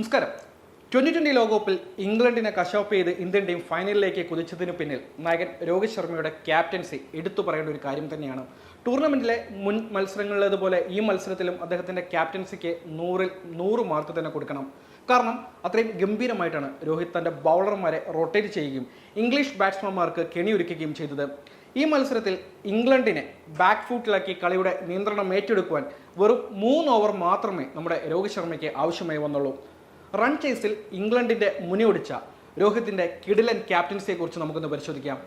നമസ്കാരം. Twenty twenty ലോകകപ്പിൽ ഇംഗ്ലണ്ടിനെ കശോപ്പ് ചെയ്ത് ഇന്ത്യൻ ടീം ഫൈനലിലേക്ക് കുതിച്ചതിനു പിന്നിൽ നായകൻ രോഹിത് ശർമ്മയുടെ ക്യാപ്റ്റൻസി എടുത്തു പറയേണ്ട ഒരു കാര്യം തന്നെയാണ്. ടൂർണമെന്റിലെ മുൻ മത്സരങ്ങളിലേതുപോലെ ഈ മത്സരത്തിലും അദ്ദേഹത്തിന്റെ ക്യാപ്റ്റൻസിക്ക് നൂറിൽ നൂറ് മാർക്ക് തന്നെ കൊടുക്കണം. കാരണം അത്രയും ഗംഭീരമായിട്ടാണ് രോഹിത് തന്റെ ബൗളർമാരെ റൊട്ടേറ്റ് ചെയ്യുകയും ഇംഗ്ലീഷ് ബാറ്റ്സ്മാൻമാർക്ക് കെണിയൊരുക്കുകയും ചെയ്തത്. ഈ മത്സരത്തിൽ ഇംഗ്ലണ്ടിനെ ബാക്ക് ഫൂട്ടിലാക്കി കളിയുടെ നിയന്ത്രണം ഏറ്റെടുക്കുവാൻ വെറും മൂന്ന് ഓവർ മാത്രമേ നമ്മുടെ രോഹിത് ശർമ്മയ്ക്ക് ആവശ്യമായി വന്നുള്ളൂ. റൺ ചേസിൽ ഇംഗ്ലണ്ടിന്റെ മുനിയൊടിച്ച രോഹിത്തിന്റെ കിടിലൻ ക്യാപ്റ്റൻസിയെ കുറിച്ച് നമുക്കൊന്ന് പരിശോധിക്കാം.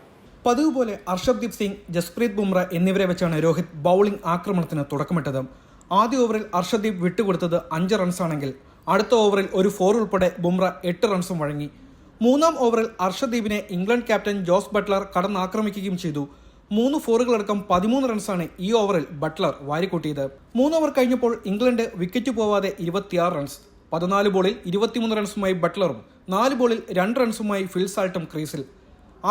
പതിവ് പോലെ അർഷബ്ദീപ് സിംഗ് ജസ്പ്രീത് ബുംറ എന്നിവരെ വെച്ചാണ് രോഹിത് ബൗളിംഗ് ആക്രമണത്തിന് തുടക്കമിട്ടത്. ആദ്യ ഓവറിൽ അർഷദ്ദീപ് വിട്ടുകൊടുത്തത് അഞ്ച് റൺസാണെങ്കിൽ അടുത്ത ഓവറിൽ ഒരു ഫോർ ഉൾപ്പെടെ ബുംറ എട്ട് റൺസും വഴങ്ങി. മൂന്നാം ഓവറിൽ അർഷദ്ദീപിനെ ഇംഗ്ലണ്ട് ക്യാപ്റ്റൻ ജോസ് ബട്ട്ലർ കടന്നാക്രമിക്കുകയും ചെയ്തു. മൂന്ന് ഫോറുകളടക്കം പതിമൂന്ന് റൺസാണ് ഈ ഓവറിൽ ബട്ട്ലർ വാരിക്കൂട്ടിയത്. മൂന്നോവർ കഴിഞ്ഞപ്പോൾ ഇംഗ്ലണ്ട് വിക്കറ്റ് പോവാതെ ഇരുപത്തിയാറ് റൺസ് പതിനാല് ബോളിൽ ഇരുപത്തിമൂന്ന് റൺസുമായി ബട്ട്ലറും നാല് ബോളിൽ രണ്ട് റൺസുമായി ഫിൽസാൾട്ടും ക്രീസിൽ.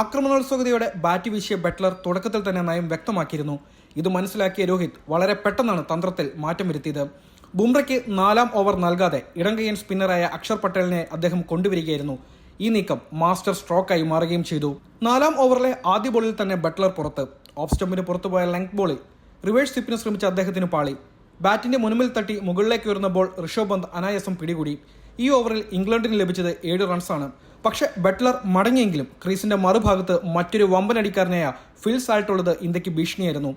ആക്രമണോത്സുകതയോടെ ബാറ്റ് വീശിയ ബട്ട്ലർ തുടക്കത്തിൽ തന്നെ നയം വ്യക്തമാക്കിയിരുന്നു. ഇത് മനസ്സിലാക്കിയ രോഹിത് വളരെ പെട്ടെന്നാണ് തന്ത്രത്തിൽ മാറ്റം വരുത്തിയത്. ബുംറയ്ക്ക് നാലാം ഓവർ നൽകാതെ ഇടങ്കയ്യൻ സ്പിന്നറായ അക്ഷർ പട്ടേലിനെ അദ്ദേഹം കൊണ്ടുവരികയായിരുന്നു. ഈ നീക്കം മാസ്റ്റർ സ്ട്രോക്കായി മാറുകയും ചെയ്തു. നാലാം ഓവറിലെ ആദ്യ ബോളിൽ തന്നെ ബട്ട്ലർ പുറത്ത്. ഓഫ് സ്റ്റമ്പിന് പുറത്തുപോയ ലെങ്ത് ബോളിൽ റിവേഴ്സ് സ്വിപ്പിന് ശ്രമിച്ച അദ്ദേഹത്തിന് പാളി. ബാറ്റിന്റെ മുൻപിൽ തട്ടി മുകളിലേക്ക് ഉയർന്ന ബോൾ ഋഷഭ് പന്ത് അനായാസം പിടികൂടി. ഈ ഓവറിൽ ഇംഗ്ലണ്ടിന് ലഭിച്ചത് ഏഴ് റൺസാണ് പക്ഷേ ബട്ട്ലർ മടങ്ങിയെങ്കിലും ക്രീസിന്റെ മറുഭാഗത്ത് മറ്റൊരു വമ്പനടിക്കാരനായ ഫിൽ സാൾട്ടുള്ളത് ഇന്ത്യയ്ക്ക് ഭീഷണിയായിരുന്നു.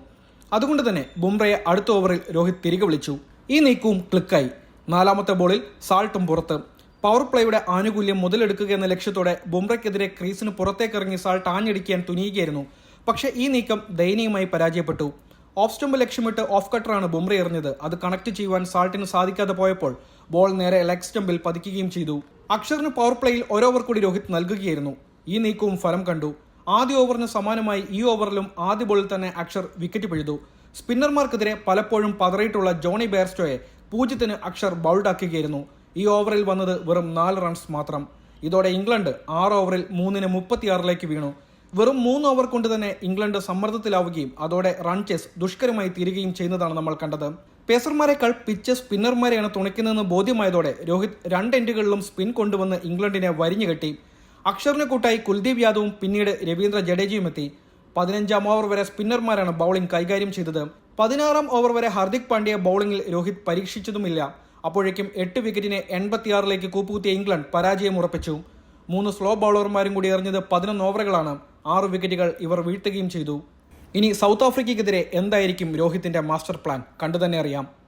അതുകൊണ്ട് തന്നെ ബുംറയെ അടുത്ത ഓവറിൽ രോഹിത് തിരികെ വിളിച്ചു. ഈ നീക്കവും ക്ലിക്കായി. നാലാമത്തെ ബോളിൽ സാൾട്ടും പുറത്ത്. പവർ പ്ലേയുടെ ആനുകൂല്യം മുതലെടുക്കുക എന്ന ലക്ഷ്യത്തോടെ ബുംറയ്ക്കെതിരെ ക്രീസിന് പുറത്തേക്കിറങ്ങി സാൾട്ട് ആഞ്ഞടിക്കാൻ തുനിയുകയായിരുന്നു. പക്ഷേ ഈ നീക്കം ദയനീയമായി പരാജയപ്പെട്ടു. ഓഫ് സ്റ്റംപ് ലക്ഷ്യമിട്ട് ഓഫ് കട്ടറാണ് ബുംറ എറിഞ്ഞത്. അത് കണക്ട് ചെയ്യുവാൻ സാൾട്ടിന് സാധിക്കാതെ പോയപ്പോൾ ബോൾ നേരെ ലെഗ് സ്റ്റംപിൽ പതിക്കുകയും ചെയ്തു. അക്ഷറിന് പവർ പ്ലേയിൽ ഒരോവർ കൂടി രോഹിത് നൽകുകയായിരുന്നു. ഈ നീക്കവും ഫലം കണ്ടു. ആദ്യ ഓവറിന് സമാനമായി ഈ ഓവറിലും ആദ്യ ബോളിൽ തന്നെ അക്ഷർ വിക്കറ്റ് പിഴുതു. സ്പിന്നർമാർക്കെതിരെ പലപ്പോഴും പതറിയിട്ടുള്ള ജോണി ബെയർസ്റ്റോയെ പൂജ്യത്തിന് അക്ഷർ ബൗൾഡാക്കുകയായിരുന്നു ഈ ഓവറിൽ വന്നത് വെറും നാല് റൺസ് മാത്രം. ഇതോടെ ഇംഗ്ലണ്ട് ആറ് ഓവറിൽ മൂന്നിന് മുപ്പത്തിയാറിലേക്ക് വീണു. വെറും മൂന്ന് ഓവർ കൊണ്ട് തന്നെ ഇംഗ്ലണ്ട് സമ്മർദ്ദത്തിലാവുകയും അതോടെ റൺ ചേസ് ദുഷ്കരമായി തീരുകയും ചെയ്യുന്നതാണ് നമ്മൾ കണ്ടത്. പേസർമാരെക്കാൾ പിച്ച് സ്പിന്നർമാരെയാണ് തുണയ്ക്കുന്നതെന്ന് ബോധ്യമായതോടെ രോഹിത് രണ്ട് എൻഡുകളിലും സ്പിൻ കൊണ്ടുവന്ന് ഇംഗ്ലണ്ടിനെ വരിഞ്ഞുകെട്ടി അക്ഷറിന് കൂട്ടായി കുൽദീപ് യാദവും പിന്നീട് രവീന്ദ്ര ജഡേജയും എത്തി. പതിനഞ്ചാം ഓവർ വരെ സ്പിന്നർമാരാണ് ബൗളിംഗ് കൈകാര്യം ചെയ്തത്. പതിനാറാം ഓവർ വരെ ഹാർദിക് പാണ്ഡ്യ ബൗളിംഗിൽ രോഹിത് പരീക്ഷിച്ചതുമില്ല. അപ്പോഴേക്കും എട്ട് വിക്കറ്റിന് എൺപത്തിയാറിലേക്ക് കൂപ്പുകുത്തിയ ഇംഗ്ലണ്ട് പരാജയം ഉറപ്പിച്ചു. മൂന്ന് സ്ലോ ബൗളർമാരും കൂടി എറിഞ്ഞത് പതിനൊന്ന് ഓവറുകളാണ് ആറ് വിക്കറ്റുകൾ ഇവർ വീഴ്ത്തുകയും ചെയ്തു. ഇനി സൗത്ത് ആഫ്രിക്കയ്ക്കെതിരെ എന്തായിരിക്കും രോഹിത്തിന്റെ മാസ്റ്റർ പ്ലാൻ? കണ്ടുതന്നെ അറിയാം.